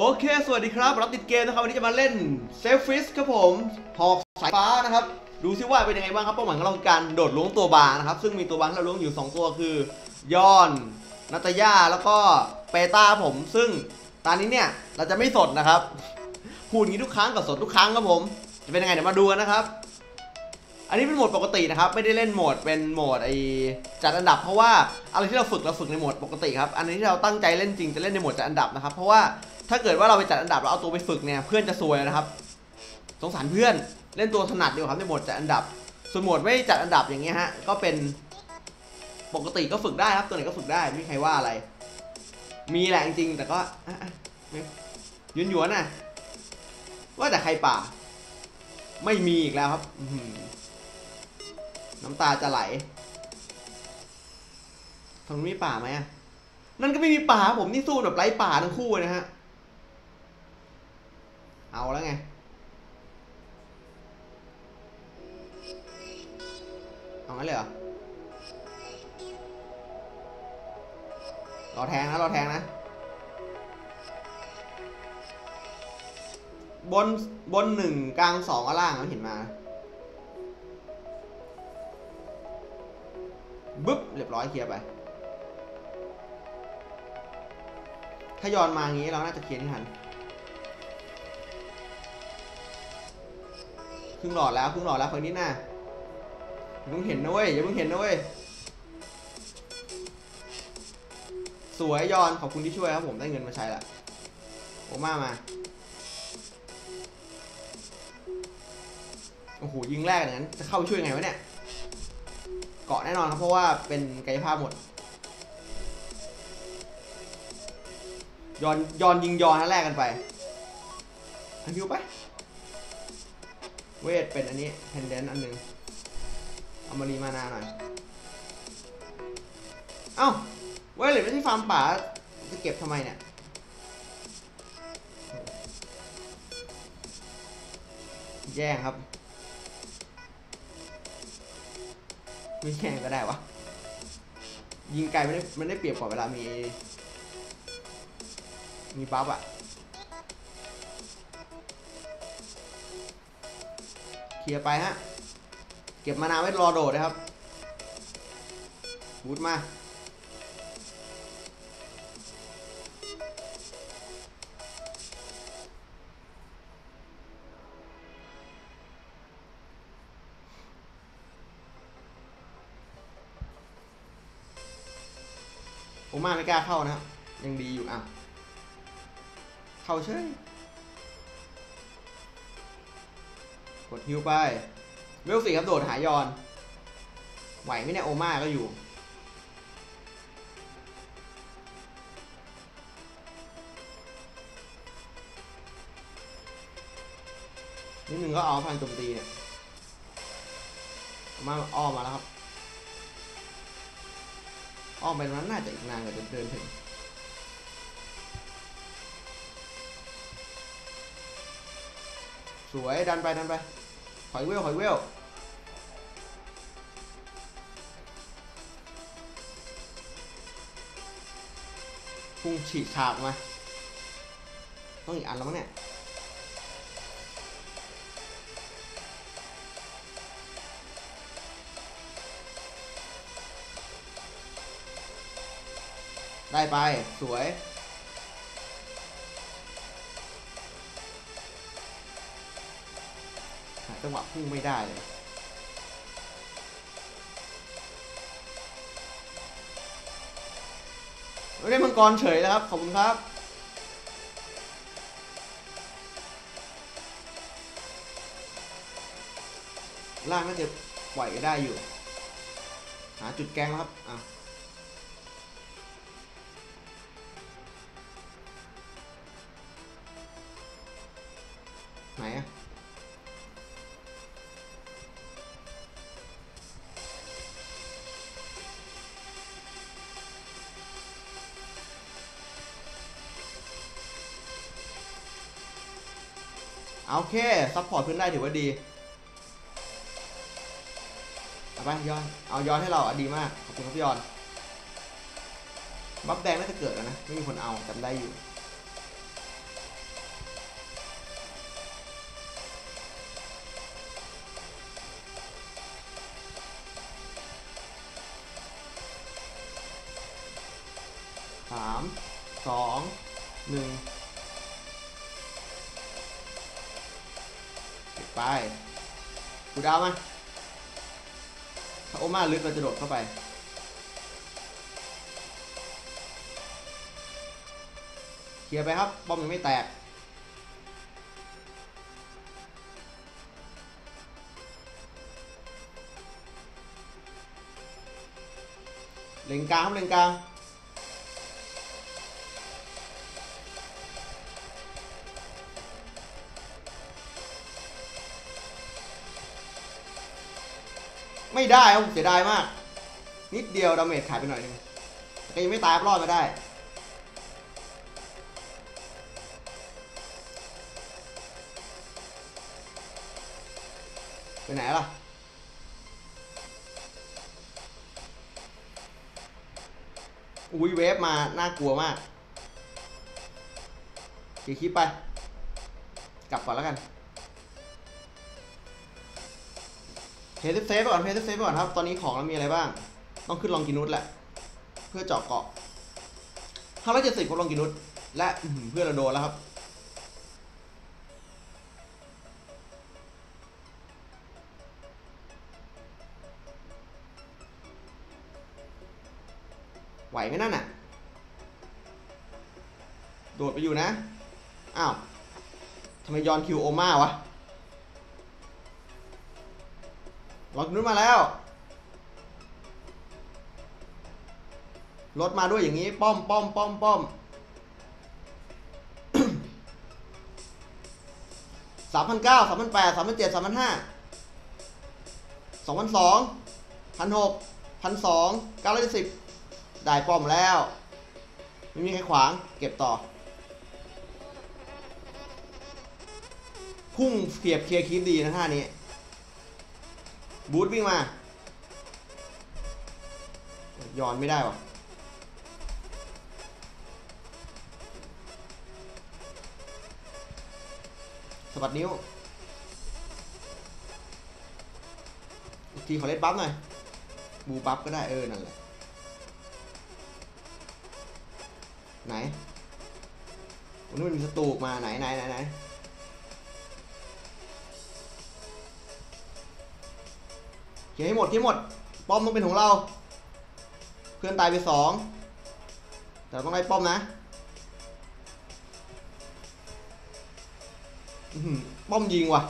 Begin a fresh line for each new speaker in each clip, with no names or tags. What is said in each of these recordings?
โอเค สวัสดีครับ รับติดเกมนะครับ วันนี้จะมาเล่นเซฟฟิสครับผม หอกสายฟ้านะครับ ดูซิว่าเป็นยังไงบ้างครับ เป้าหมายของเราคือการโดดล้วงตัวบาร์นะครับ ซึ่งมีตัวบาร์ที่เราล้วงอยู่ 2 ตัวคือยอนนาตาย่าแล้วก็เปต้าผม ซึ่งตอนนี้เนี่ยเราจะไม่สดนะครับพูดงี้ทุกครั้งกับสดทุกครั้งครับผม จะเป็นยังไงเดี๋ยวมาดูกันนะครับ อันนี้เป็นโหมดปกตินะครับ ไม่ได้เล่นโหมดเป็นโหมดไอจัดอันดับ เพราะว่าอะไรที่เราฝึกเราฝึกในโหมดปกติครับ อันนี้ที่เราตั้งใจเล่นจริงจะเล่นในโหมดจัดอันดับนะครับ เพราะว่าถ้าเกิดว่าเราไปจัดอันดับแล้วเอาตัวไปฝึกเนี่ยเพื่อนจะซวยนะครับ สงสารเพื่อนเล่นตัวถนัดดีกว่าครับในโหมดจัดอันดับ ส่วนโหมดไม่จัดอันดับอย่างเงี้ยฮะก็เป็นปกติก็ฝึกได้ครับตัวไหนก็ฝึกได้ไม่มีใครว่าอะไร มีแหละจริงแต่ก็อะอ่นยวนๆน่ะว่าแต่ใครป่า ไม่มีอีกแล้วครับอื น้ำตาจะไหลทางนู้นมีป่าไหมอะ นั่นก็ไม่มีป่าผมนี่สู้แบบไร้ป่าทั้งคู่นะฮะ เอาแล้วไง เอางั้นเลยเหรอ รอแทงนะ รอแทงนะบนบนหนึ่งกลางสองก็ล่างไม่เห็นมา บึ๊บเรียบร้อยเคลียร์ไป ถ้าย้อนมางี้เราน่าจะเคลียร์ทันครึ่งหลอดแล้วครึ่งหลอดแล้วฝั่งนี้นะอย่าเพิ่งเห็นนะเว้ยอย่าเพิ่งเห็นนะเว้ยสวยยอนขอบคุณที่ช่วยครับผมได้เงินมาใช้ละโอมามาโอ้โหยิงแรกอย่างนั้นจะเข้าไปช่วยไงวะเนี่ย เกาะแน่นอนครับเพราะว่าเป็นกายภาพหมดยอนยอนยิงยอนนัดแรกกันไปอันพิวไป เวทเป็นอันนี้เพนเดนอันหนึ่งเอามารีมานาหน่อย เอ้าเวทเหลือไม่ใช่ฟาร์มป่าจะเก็บทำไมเนี่ยแย่งครับ ไม่แข่งก็ได้วะ ยิงไกลไม่ได้ไม่ได้เปรียบกว่าเวลามี มีบัฟอะเคลียร์ไปฮะ เก็บมานาไว้รอโดดนะครับ บูทมา โอมาไม่กล้าเข้านะครับยังดีอยู่อะ เข้าเฉยกดฮิวไปเวลสี่ครับโดดหายอน ไหวไหมเนี่ยโอมาก็อยู่ นิดนึงก็เอาพันโจมตีเนี่ยโอมาอ้อมมาแล้วครับ อ้อมไปตรงนั้นน่าจะอีกนานกว่าจะเดินถึงสวย ดันไป ดันไปถอยเวลถอยเวลพุ่งฉีกฉากมา ต้องอีกอันแล้วมั้งเนี่ย ได้ไป สวย จังหวะพุ่งไม่ได้เลยไม่ได้มังกรเฉยแล้วครับ ขอบคุณครับ ล่างน่าจะปล่อยก็ได้อยู่ หาจุดแกงครับ อะ ไหนอะเอาโอเคซัพพอร์ตขึ้นได้ถือว่าดีเอาไปย้อน เอาย้อนให้เราอะดีมาก ขอบคุณครับย้อน บัฟแดงน่าจะเกิดแล้วนะ ไม่มีคนเอาจำได้อยู่ ไปกูดาวมาถ้าโอมาลึกเราจะโดดเข้าไปเคลียร์ไปครับป้อมยังไม่แตกเล็งกลางครับเล็งกลาง ไม่ได้ครับผมเสียดายมาก นิดเดียวดาเมจขาดไปหน่อยหนึงแต่ยังไม่ตายรอดมาได้ไปไหนล่ะอุ้ยเวฟมา น่ากลัวมากเขี่ยร์คลิปไป กลับก่อนแล้วกัน เพย์เซฟไปก่อนเพย์เซฟไปก่อนครับ ตอนนี้ของเรามีอะไรบ้าง ต้องขึ้นลองกินุสแหละ เพื่อเจาะเกาะห้าร้อยเจ็ดสิบลองกินุสและเพื่อเราโดนแล้วครับไหวไหมนั่นน่ะ โดดไปอยู่นะ อ้าว ทำไมย้อนคิวโอมาวะ รถนู้นมาแล้ว รถมาด้วยอย่างนี้ ป้อมป้อมป้อมป้อมสามพันเก้าสามพันแปดสามพันเจ็ดสามพันห้าสองพันสองพันหกพันสองเก้าร้อยสิบได้ป้อมแล้ว ไม่มีใครขวาง เก็บต่อ พุ่งเสียบเคลียร์คลิปดีนะท่านี้ บูทวิ่งมาย้อนไม่ได้วะสบัดนิ้วอีกทีขอเล่นบัฟหน่อย บูบัฟก็ได้เออ นั่นแหละ ไหนวันนี้มันมีสตูกมาไหนไหนไหนไหน ขียนให้หมดเขียนหมด ป้อมต้องเป็นของเรา เพื่อนตายไปสองแต่ต้องได้ป้อมนะป้อมยิงว่ะ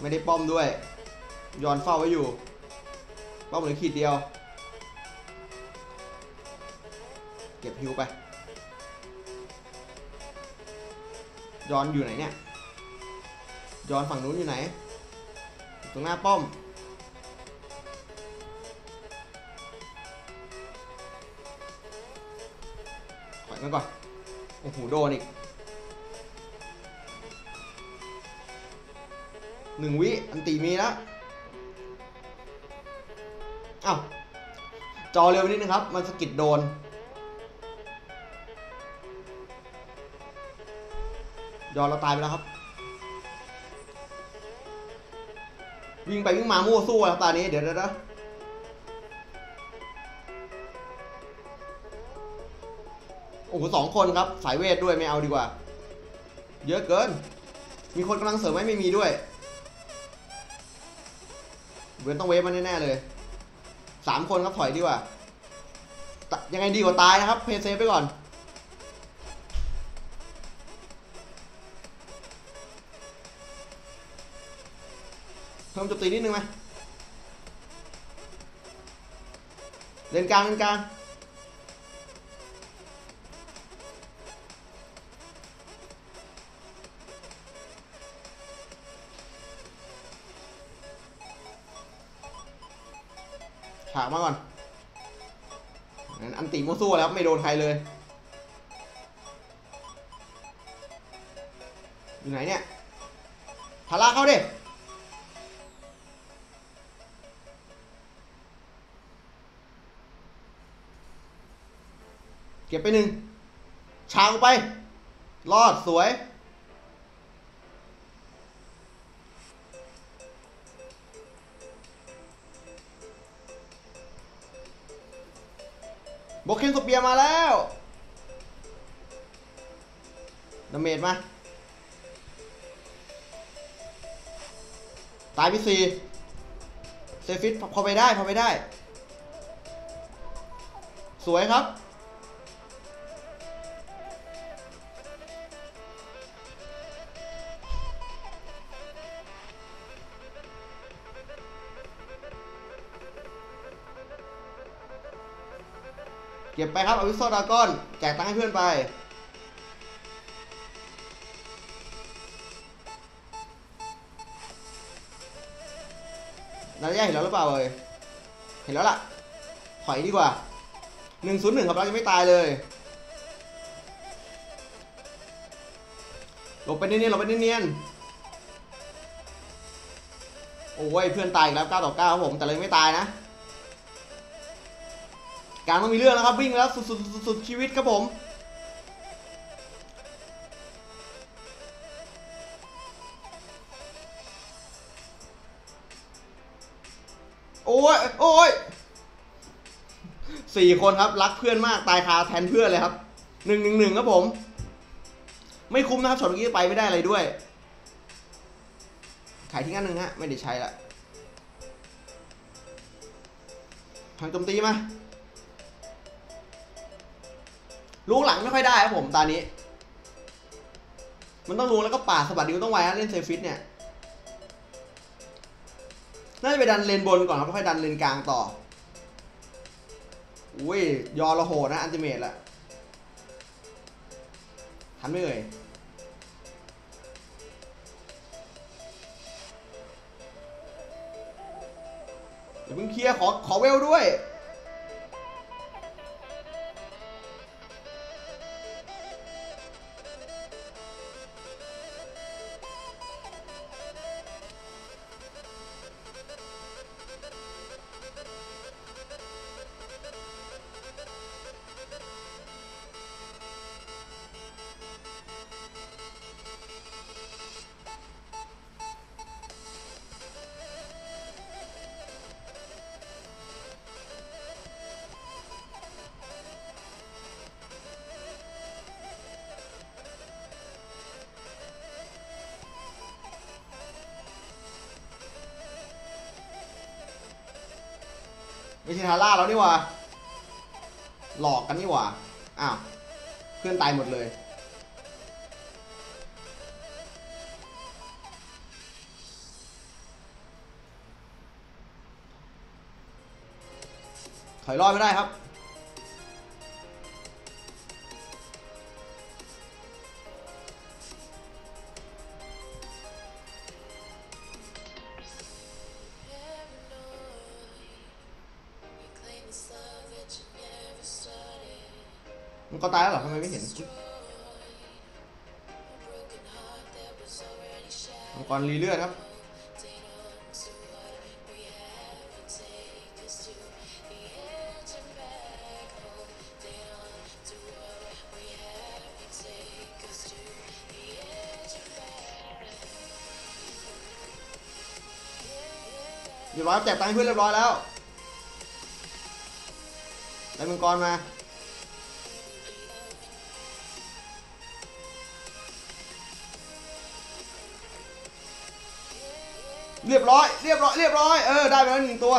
ไม่ได้ป้อมด้วยย้อนเฝ้าไว้อยู่ ป้อมเหลือขีดเดียว เก็บฮิวไปย้อนอยู่ไหนเนี่ยย้อนฝั่งนู้นอยู่ไหน ตรงหน้าป้อม ถอยมาก่อน โอ้โห โดนอีกหนึ่งวิ อันตีมีแล้วอ้าวจอเร็วนิดนึงครับ มันสะกิดโดน ยอนเราตายไปแล้วครับ วิ่งไปวิ่งมามั่วสู้แล้วตอนนี้ เดี๋ยวเดี๋ยว โอ้โหสองคนครับ สายเวทด้วยไม่เอาดีกว่า เยอะเกิน มีคนกำลังเสริมไหมไม่มีด้วยเวนต้องเวฟมาแน่ๆเลยสามคนครับถอยดีกว่า ยังไงดีกว่าตายนะครับ เพย์เซฟไปก่อน เพิ่มโจมตีนิดนึงไหมเล่นกลางเล่นกลาง ฉากมาก่อนอันติมวสู้แล้วไม่โดนใครเลย อยู่ไหนเนี่ยพาราเข้าดิเก็บไปหนึ่งชางไป รอดสวย บกเคนสเปียมาแล้วดาเมจมา ตายพี่สี่เซฟิตพอไปได้ พอไปได้ สวยครับ ก็บไปครับอวิโซดากอนแจกตังค์ให้เพื่อนไป นาฬิกาเห็นแล้วหรือเปล่าเอ่ย เห็นแล้วล่ะ ถอยดีกว่า101ครับเราจะไม่ตายเลย หลบไปเนียนๆหลบไปเนียนๆโอ้ยเพื่อนตายอีกแล้ว9ต่อ9ครับผม แต่เลยไม่ตายนะ การต้องมีเรื่องนะครับวิ่งแล้วสุดสุดสุดสดชีวิตครับผมโอ้ยโอ้ยสี่คนครับรักเพื่อนมากตายคาแทนเพื่อนเลยครับหนึ่งหนึ่งหนึ่งครับผม ไม่คุ้มนะครับช็อตเมื่อกี้ไปไม่ได้อะไรด้วย ขายทิ้งอันหนึ่งฮะไม่ได้ใช้ละทางโจมตีมา ลูกหลังไม่ค่อยได้ครับผมตอนนี้ มันต้องลูกแล้วก็ป่าสะบัดดิวต้องไวนะเล่นเซฟิตเนี่ยน่าจะไปดันเลนบนก่อนแล้วค่อยดันเลนกลางต่อ อุ้ยยอระโหดนะ อันติเมตละทันไม่เอ่ยเดี๋ยวเพิ่งเคลียร์ขอขอเวลด้วย ไม่ใช่ทาร่าแล้วนี่วะหลอกกันนี่วะอ้าวเพื่อนตายหมดเลย ถอยรอดไม่ได้ครับ มังกรรีเลือดครับเรียบร้อยแจกตังค์เพื่อนเรียบร้อยแล้วได้มังกรมา เรียบร้อย เรียบร้อย เรียบร้อย เออ ได้ไปแล้วหนึ่งตัว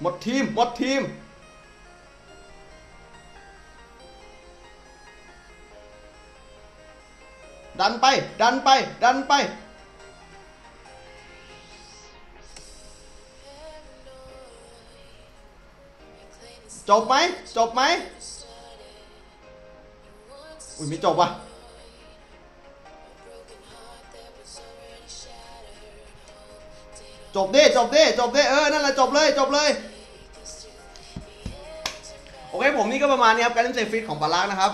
หมดทีม หมดทีม ดันไป ดันไป ดันไป จบไหม จบไหม อุ้ยไม่จบว่ะจบดิจบดิจบดิเออ นั่นแหละจบเลยจบเลย โอเคผมนี่ก็ประมาณนี้ครับ การเล่นเซฟิตของปาลักนะครับ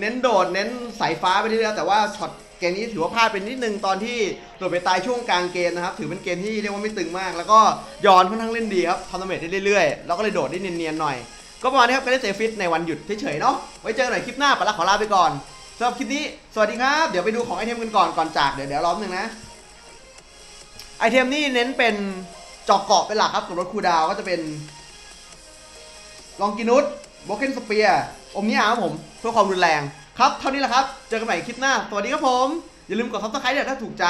เน้นโดด เน้นสายฟ้าไปที่แล้วแต่ว่าช็อตเกมนี้ถือว่าพลาดไปนิดนึงตอนที่โดดไปตายช่วงกลางเกมนะครับ ถือเป็นเกมที่เรียกว่าไม่ตึงมาก แล้วก็ย้อนค่อนข้างเล่นดีครับทำดาเมจได้เรื่อยๆ แล้วก็เลยโดดได้เนียนๆหน่อย ก็ประมาณนี้ครับการเล่นเซฟิตในวันหยุดเฉยๆเนาะไว้เจอกันหน่อยคลิปหน้าปาลักขอลาไปก่อนสำหรับคลิปนี้สวัสดีครับ เดี๋ยวไปดูของไอเทมกันก่อนก่อนจากเดี๋ยวเดี๋ยวรอบนึงนะไอเทมนี่เน้นเป็นจอกเกาะเป็นหลักครับกับรถคูดาวก็จะเป็นลองกินุสโบเกนสเปียร์อมนิอาครับผมเพื่อความรุนแรงครับ เท่านี้แหละครับ เจอกันใหม่คลิปหน้า สวัสดีครับผม อย่าลืมกดซับสไครต์ถ้าถูกใจ